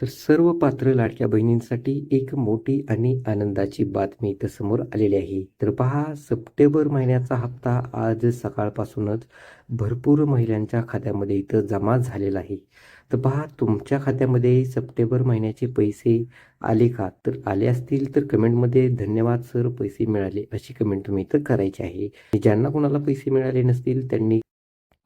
तर सर्व पात्र लाडक्या बहिणींसाठी एक मोठी आणि आनंदाची बातमी इथं समोर आलेली आहे. तर पहा सप्टेंबर महिन्याचा हप्ता आज सकाळपासूनच भरपूर महिलांच्या खात्यामध्ये इथं जमा झालेला आहे. तर पहा तुमच्या खात्यामध्ये सप्टेंबर महिन्याचे पैसे आले का? तर आले असतील तर कमेंटमध्ये धन्यवाद सर पैसे मिळाले अशी कमेंट तुम्ही इथं करायची आहे. ज्यांना कोणाला पैसे मिळाले नसतील त्यांनी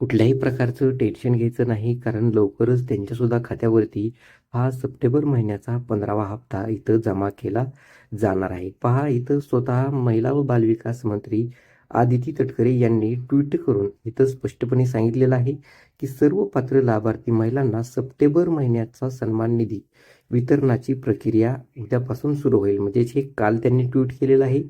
कुठल्याही प्रकारचं टेन्शन घ्यायचं नाही कारण लवकरच त्यांच्यासुद्धा खात्यावरती हा सप्टेंबर महिन्याचा पंधरावा हप्ता इथं जमा केला जाणार आहे. पहा इथं स्वतः महिला व बालविकास मंत्री आदिती तटकरे यांनी ट्विट करून इथं स्पष्टपणे सांगितलेलं आहे की सर्व पात्र लाभार्थी महिलांना सप्टेंबर महिन्याचा सन्मान निधी वितरणाची प्रक्रिया उद्यापासून सुरू होईल. म्हणजेच हे काल त्यांनी ट्विट केलेलं आहे.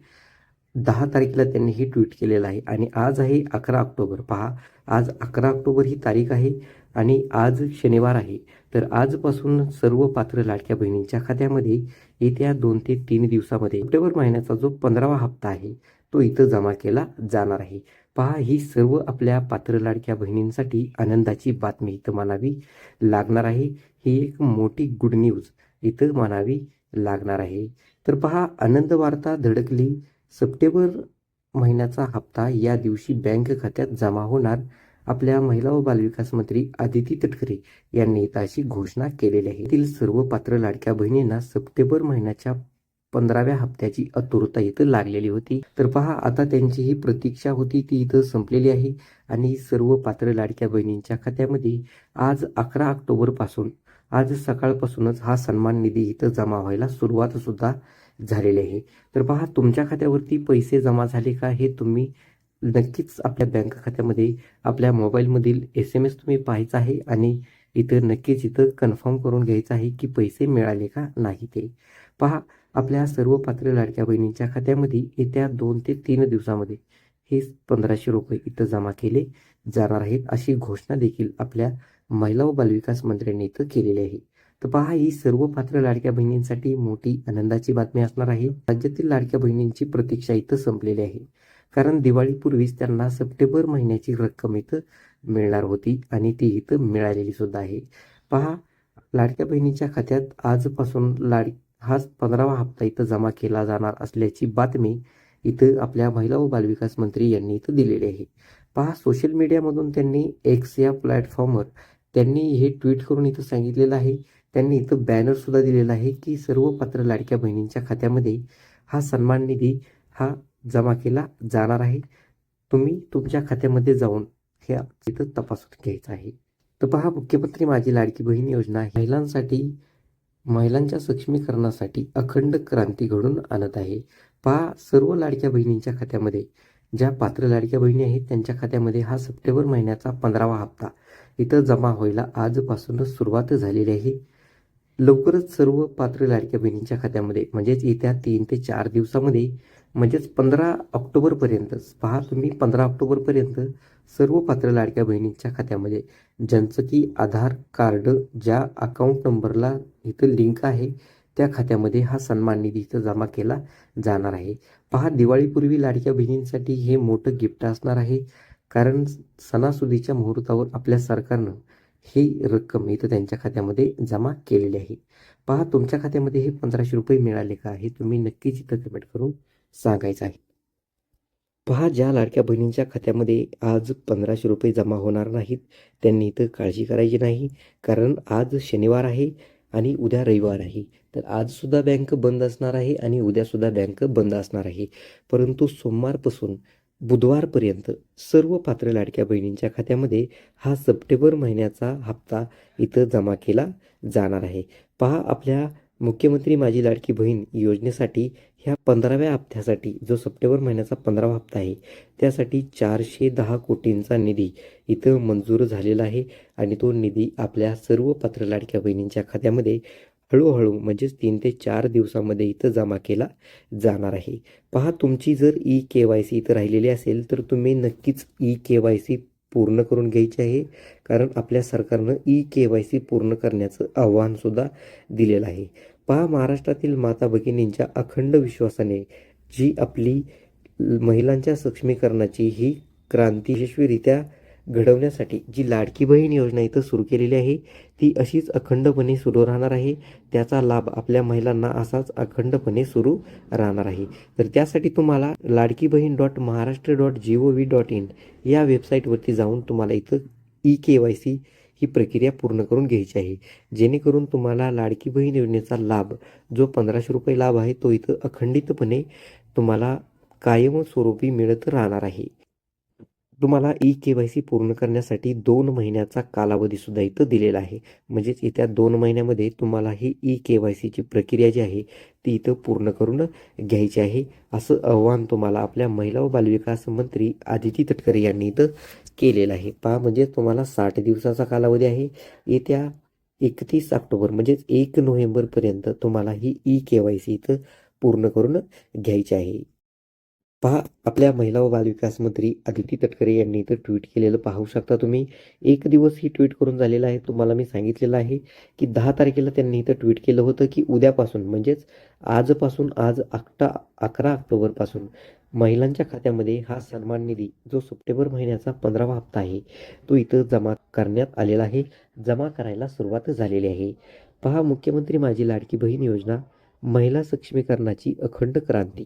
दहा तारखेला त्यांनी हे ट्विट केलेलं आहे. आणि आज आहे अकरा ऑक्टोबर. पहा आज अकरा ऑक्टोबर ही तारीख आहे आणि आज शनिवार आहे. तर आजपासून सर्व पात्र लाडक्या बहिणींच्या खात्यामध्ये येत्या दोन ते तीन दिवसामध्ये सप्टेंबर महिन्याचा जो पंधरावा हप्ता आहे तो इथं जमा केला जाणार आहे. पहा ही सर्व आपल्या पात्र लाडक्या बहिणींसाठी आनंदाची बातमी इथं मानावी लागणार आहे. ही एक मोठी गुड न्यूज इथं मानावी लागणार आहे. तर पहा आनंद वार्ता धडकली सप्टेंबर महिन्याचा हप्ता या दिवशी बँक खात्यात जमा होणार आपल्या महिला व बालविकास मंत्री आदिती तटकरे यांनी अशी घोषणा केलेली आहे. येथील सर्व पात्र लाडक्या बहिणींना सप्टेंबर महिन्याच्या पंधराव्या हप्त्याची आतुरता इथं लागलेली होती. तर पहा आता त्यांची ही प्रतीक्षा होती ती इथं संपलेली आहे आणि सर्व पात्र लाडक्या बहिणींच्या खात्यामध्ये आज अकरा ऑक्टोबरपासून आज सकाळपासूनच हा सन्मान निधी इथं जमा व्हायला सुरुवात सुद्धा झालेले आहे. तर पहा तुमच्या खात्यावरती पैसे जमा झाले का हे तुम्ही नक्कीच आपल्या बँक खात्यामध्ये आपल्या मोबाईलमधील एस एम एस तुम्ही पाहायचा आहे आणि इथं नक्कीच इथं कन्फर्म करून घ्यायचं आहे की पैसे मिळाले का नाही ते. पहा आपल्या सर्व पात्र लाडक्या बहिणींच्या खात्यामध्ये येत्या दोन ते तीन दिवसामध्ये हे पंधराशे रुपये इथं जमा केले जाणार आहेत अशी घोषणा देखील आपल्या महिला व बालविकास मंत्र्यांनी इथं केलेली आहे. तर पहा ही सर्व पात्र लाडक्या बहिणींसाठी मोठी आनंदाची बातमी असणार आहे. राज्यातील लाडक्या बहिणींची प्रतीक्षा इथं संपलेली आहे. कारण दिवाळीपूर्वीच त्यांना सप्टेंबर महिन्याची रक्कम इथं मिळणार होती आणि ती इथं मिळालेली सुद्धा आहे. पहा लाडक्या बहिणीच्या खात्यात आजपासून लाड हा पंधरावा हप्ता इथं जमा केला जाणार असल्याची बातमी इथं आपल्या महिला व बालविकास मंत्री यांनी इथं दिलेली आहे. पहा सोशल मीडियामधून त्यांनी एक्स या प्लॅटफॉर्मवर त्यांनी हे ट्विट करून इथं सांगितलेलं आहे त्यांनी इथं बॅनर सुद्धा दिलेला आहे की सर्व पात्र लाडक्या बहिणींच्या खात्यामध्ये हा सन्मान निधी हा जमा केला जाणार आहे. तुम्ही तुमच्या खात्यामध्ये जाऊन हे तिथं तपासून घ्यायचं आहे. तर पहा मुख्यमंत्री माझी लाडकी बहीण योजना महिलांसाठी महिलांच्या सक्षमीकरणासाठी अखंड क्रांती घडून आणत आहे. पहा सर्व लाडक्या बहिणींच्या खात्यामध्ये ज्या पात्र लाडक्या बहिणी आहेत त्यांच्या खात्यामध्ये हा सप्टेंबर महिन्याचा पंधरावा हप्ता इथं जमा व्हायला आजपासूनच सुरुवात झालेली आहे. लवकरच सर्व पात्र लाडक्या बहिणींच्या खात्यामध्ये म्हणजेच येत्या तीन ते चार दिवसामध्ये म्हणजेच पंधरा ऑक्टोबरपर्यंतच पहा तुम्ही पंधरा ऑक्टोबरपर्यंत सर्व पात्र लाडक्या बहिणींच्या खात्यामध्ये ज्यांचं की आधार कार्ड ज्या अकाउंट नंबरला इथं लिंक आहे त्या खात्यामध्ये हा सन्मान निधी इथं जमा केला जाणार आहे. पहा दिवाळीपूर्वी लाडक्या बहिणींसाठी हे मोठं गिफ्ट असणार आहे कारण सणासुदीच्या मुहूर्तावर आपल्या सरकारनं ही रक्कम इथं त्यांच्या खात्यामध्ये जमा केलेली आहे. पहा तुमच्या खात्यामध्ये हे पंधराशे रुपये मिळाले का हे तुम्ही नक्कीच इथं कमेंट करून सांगायचं आहे. पहा ज्या लाडक्या बहिणींच्या खात्यामध्ये आज पंधराशे रुपये जमा होणार नाहीत त्यांनी इथं काळजी करायची नाही कारण आज शनिवार आहे आणि उद्या रविवार आहे. तर आजसुद्धा बँक बंद असणार आहे आणि उद्यासुद्धा बँक बंद असणार आहे. परंतु सोमवारपासून बुधवारपर्यंत सर्व पात्र लाडक्या बहिणींच्या खात्यामध्ये हा सप्टेंबर महिन्याचा हप्ता इथं जमा केला जाणार आहे. पहा आपल्या मुख्यमंत्री माझी लाडकी बहीण योजनेसाठी ह्या पंधराव्या हप्त्यासाठी जो सप्टेंबर महिन्याचा पंधरावा हप्ता आहे त्यासाठी चारशे दहा कोटींचा निधी इथं मंजूर झालेला आहे आणि तो निधी आपल्या सर्व पात्र लाडक्या बहिणींच्या खात्यामध्ये हळूहळू म्हणजेच तीन ते चार दिवसामध्ये इथं जमा केला जाणार आहे. पहा तुमची जर ई के वाय सी इथं राहिलेली असेल तर तुम्ही नक्कीच ई के वाय सी पूर्ण करून घ्यायची आहे. कारण आपल्या सरकारनं ई के वाय सी पूर्ण करण्याचं आव्हानसुद्धा दिलेलं आहे. पहा महाराष्ट्रातील माता भगिनींच्या अखंड विश्वासाने जी आपली महिलांच्या सक्षमीकरणाची ही क्रांती यशस्वीरित्या घडवण्यासाठी जी लाडकी बहीण योजना इथं सुरू केलेली आहे ती अशीच अखंडपणे सुरू राहणार आहे. त्याचा लाभ आपल्या महिलांना असाच अखंडपणे सुरू राहणार आहे. तर त्यासाठी तुम्हाला Ladki Bahin dot Maharashtra dot G O V dot in या वेबसाईटवरती जाऊन तुम्हाला इथं ई के वाय सी ही प्रक्रिया पूर्ण करून घ्यायची आहे. जेणेकरून तुम्हाला लाडकी बहीण योजनेचा लाभ जो पंधराशे रुपये लाभ आहे तो इथं अखंडितपणे तुम्हाला कायमस्वरूपी मिळत राहणार आहे. तुम्हाला ई के वाय सी पूर्ण करण्यासाठी दोन महिन्याचा कालावधीसुद्धा इथं दिलेला आहे. म्हणजेच येत्या दोन महिन्यामध्ये तुम्हाला ही ई के वाय सीची प्रक्रिया जी आहे ती इथं पूर्ण करून घ्यायची आहे. असं आव्हान तुम्हाला आपल्या महिला व बालविकास मंत्री आदिती तटकरे यांनी इथं केलेलं आहे. पहा म्हणजे तुम्हाला साठ दिवसाचा कालावधी आहे. येत्या एकतीस ऑक्टोबर म्हणजेच एक नोव्हेंबरपर्यंत तुम्हाला ही ई के वाय सी इथं पूर्ण करून घ्यायची आहे. पहा आपल्या महिला व बालविकास मंत्री आदिती तटकरे यांनी इथं ट्विट केलेलं पाहू शकता तुम्ही. एक दिवस ही ट्विट करून झालेलं आहे. तुम्हाला मी सांगितलेलं आहे की दहा तारखेला त्यांनी इथं ट्विट केलं होतं की उद्यापासून म्हणजेच आजपासून आज अकरा अकरा ऑक्टोबरपासून महिलांच्या खात्यामध्ये हा सन्मान निधी जो सप्टेंबर महिन्याचा पंधरावा हप्ता आहे तो इथं जमा करण्यात आलेला आहे. जमा करायला सुरुवात झालेली आहे. पहा मुख्यमंत्री माझी लाडकी बहीण योजना महिला सक्षमीकरणाची अखंड क्रांती.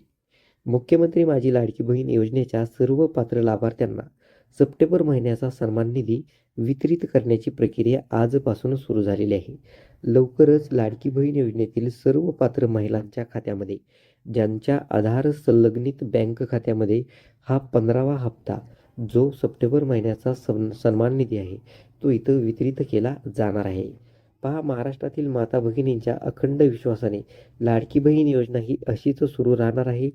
मुख्यमंत्री माझी लाडकी बहीण योजनेच्या सर्व पात्र लाभार्थ्यांना सप्टेंबर महिन्याचा सन्मान निधी वितरित करण्याची प्रक्रिया आजपासून सुरू झालेली आहे. लवकरच लाडकी बहीण योजनेतील सर्व पात्र महिलांच्या खात्यामध्ये ज्यांच्या आधार संलग्नित बँक खात्यामध्ये हा पंधरावा हप्ता जो सप्टेंबर महिन्याचा सन सन्मान निधी आहे तो इथं वितरित केला जाणार आहे. पहा महाराष्ट्रातील माता भगिनींच्या अखंड विश्वासाने लाडकी बहीण योजना ही अशीच सुरू राहणार आहे.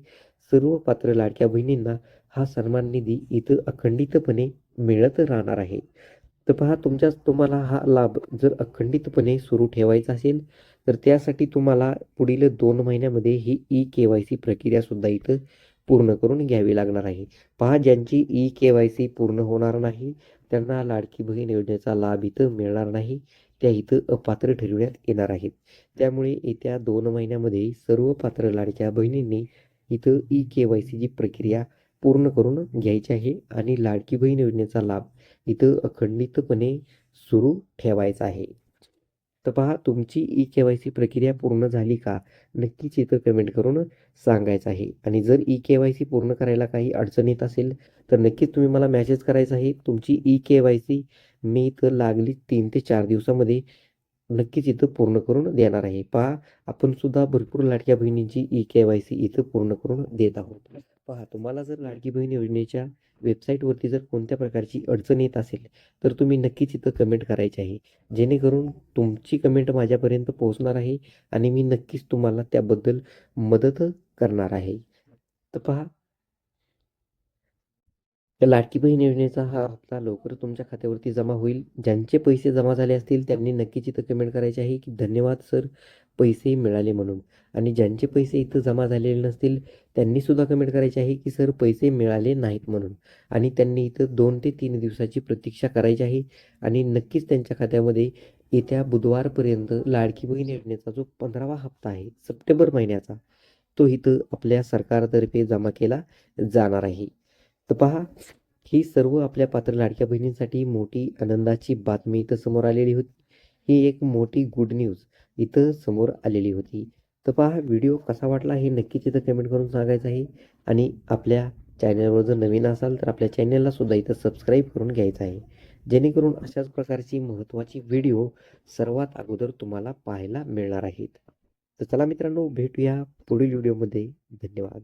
सर्व पात्र लाडक्या बहिणींना हा सन्मान निधी इथं अखंडितपणे मिळत राहणार आहे. तर पहा तुमच्याच तुम्हाला हा लाभ जर अखंडितपणे सुरू ठेवायचा असेल तर त्यासाठी तुम्हाला पुढील दोन महिन्यामध्ये ही ई के वाय सी प्रक्रियासुद्धा इथं पूर्ण करून घ्यावी लागणार आहे. पहा ज्यांची ई के वाय सी पूर्ण होणार नाही त्यांना लाडकी बहीण योजनेचा लाभ इथं मिळणार नाही. त्या इथं अपात्र ठरविण्यात येणार आहेत. त्यामुळे येत्या दोन महिन्यामध्ये सर्व पात्र लाडक्या बहिणींनी इथं ई के वाय सीची प्रक्रिया पूर्ण करून घ्यायची आहे आणि लाडकी बहीण योजनेचा लाभ इथं अखंडितपणे सुरू ठेवायचा आहे. तर पहा तुमची ई के वाय सी प्रक्रिया पूर्ण झाली का? नक्कीच इथं कमेंट करून सांगायचं आहे. आणि जर ई के वाय सी पूर्ण करायला काही अडचण येत असेल तर नक्कीच तुम्ही मला मॅसेज करायचा आहे. तुमची ई के वाय सी मी इथं लागली तीन ते चार दिवसामध्ये नक्कीच इथं पूर्ण करून देणार आहे. पहा आपण सुद्धा भरपूर लाटक्या बहिणींची ई के वाय सी इथं पूर्ण करून देत आहोत. पहा तुम्हाला जर लाडकी बहीण योजनेच्या वेबसाईटवरती जर कोणत्या प्रकारची अडचण येत असेल तर तुम्ही नक्कीच इथं कमेंट करायची आहे. जेणेकरून तुमची कमेंट माझ्यापर्यंत पोहोचणार आहे आणि मी नक्कीच तुम्हाला त्याबद्दल मदत करणार आहे. तर पहा त्या लाडकी बहीण योजनेचा हा हप्ता लवकर तुमच्या खात्यावरती जमा होईल. ज्यांचे पैसे जमा झाले असतील त्यांनी नक्कीच इथं कमेंट करायचे आहे की धन्यवाद सर पैसे मिळाले म्हणून. आणि ज्यांचे पैसे इथं जमा झालेले नसतील त्यांनी सुद्धा कमेंट करायचे आहे की सर पैसे मिळाले नाहीत म्हणून. आणि त्यांनी इथं दोन ते तीन दिवसाची प्रतीक्षा करायची आहे. आणि नक्कीच त्यांच्या खात्यामध्ये येत्या बुधवारपर्यंत लाडकी बहीण योजनेचा जो पंधरावा हप्ता आहे सप्टेंबर महिन्याचा तो इथं आपल्या सरकारतर्फे जमा केला जाणार आहे. तर पहा ही सर्व आपल्या पात्र लाडक्या बहिणींसाठी मोठी आनंदाची बातमी इथं समोर आलेली होती. ही एक मोठी गुड न्यूज इथं समोर आलेली होती. तर पहा व्हिडिओ कसा वाटला हे नक्कीच इथं कमेंट करून सांगायचं आहे. आणि आपल्या चॅनलवर जर नवीन असाल तर आपल्या चॅनलला सुद्धा इथं सबस्क्राईब करून घ्यायचं आहे. जेणेकरून अशाच प्रकारची महत्त्वाची व्हिडिओ सर्वात अगोदर तुम्हाला पाहायला मिळणार आहेत. तर चला मित्रांनो भेटूया पुढील व्हिडिओमध्ये धन्यवाद.